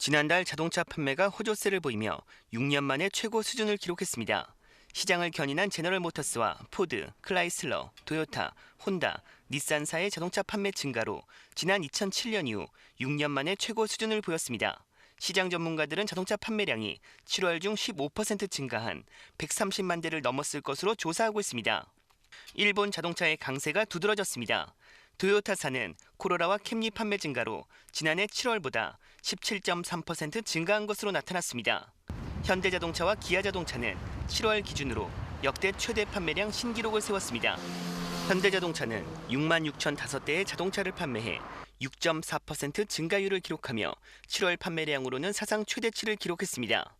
지난달 자동차 판매가 호조세를 보이며 6년 만에 최고 수준을 기록했습니다. 시장을 견인한 제너럴 모터스와 포드, 클라이슬러, 도요타, 혼다, 닛산사의 자동차 판매 증가로 지난 2007년 이후 6년 만에 최고 수준을 보였습니다. 시장 전문가들은 자동차 판매량이 7월 중 15% 증가한 130만 대를 넘었을 것으로 조사하고 있습니다. 일본 자동차의 강세가 두드러졌습니다. 도요타사는 코로라와 캠리 판매 증가로 지난해 7월보다 17.3% 증가한 것으로 나타났습니다. 현대자동차와 기아자동차는 7월 기준으로 역대 최대 판매량 신기록을 세웠습니다. 현대자동차는 6만 6천 5대의 자동차를 판매해 6.4% 증가율을 기록하며 7월 판매량으로는 사상 최대치를 기록했습니다.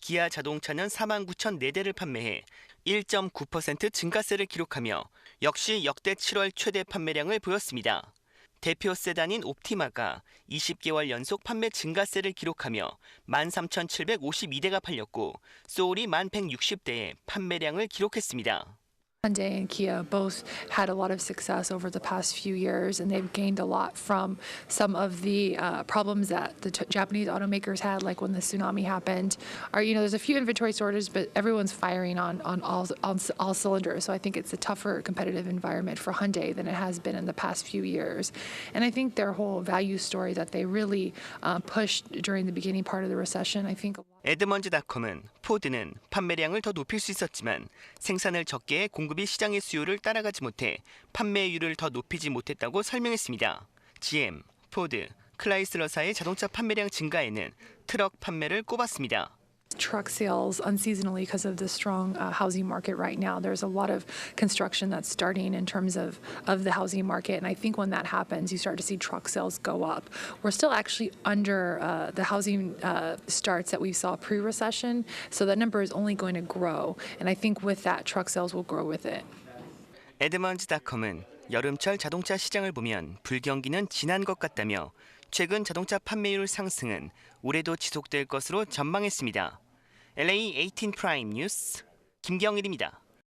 기아 자동차는 4만 9천 4대를 판매해 1.9% 증가세를 기록하며 역시 역대 7월 최대 판매량을 보였습니다. 대표 세단인 옵티마가 20개월 연속 판매 증가세를 기록하며 13,752대가 팔렸고 소울이 1,160대의 판매량을 기록했습니다. Hyundai and Kia both had a lot of success over the past few years, and they've gained a lot from some of the uh, problems that the Japanese automakers had, like when the tsunami happened. Or you know, there's a few inventory shortages, but everyone's firing on on all on all cylinders. So I think it's a tougher competitive environment for Hyundai than it has been in the past few years. And I think their whole value story that they really uh, pushed during the beginning part of the recession, I think. 에드먼즈닷컴은 포드는 판매량을 더 높일 수 있었지만 생산을 적게 해 공급이 시장의 수요를 따라가지 못해 판매율을 더 높이지 못했다고 설명했습니다. GM, 포드, 클라이슬러사의 자동차 판매량 증가에는 트럭 판매를 꼽았습니다. truck sales unseasonally because of the strong uh, housing market right now. There's a lot of construction that's starting in terms of, of the housing market. And I think when that happens, you start to see truck sales go up. We're still actually under uh, the housing uh, starts that we saw pre recession. So that number is only going to grow. And I think with that, truck sales will grow with it. 에드먼즈닷컴은 여름철 자동차 시장을 보면 불경기는 지난 것 같다며 최근 자동차 판매율 상승은 올해도 지속될 것으로 전망했습니다. LA 18 프라임 뉴스 김경일입니다.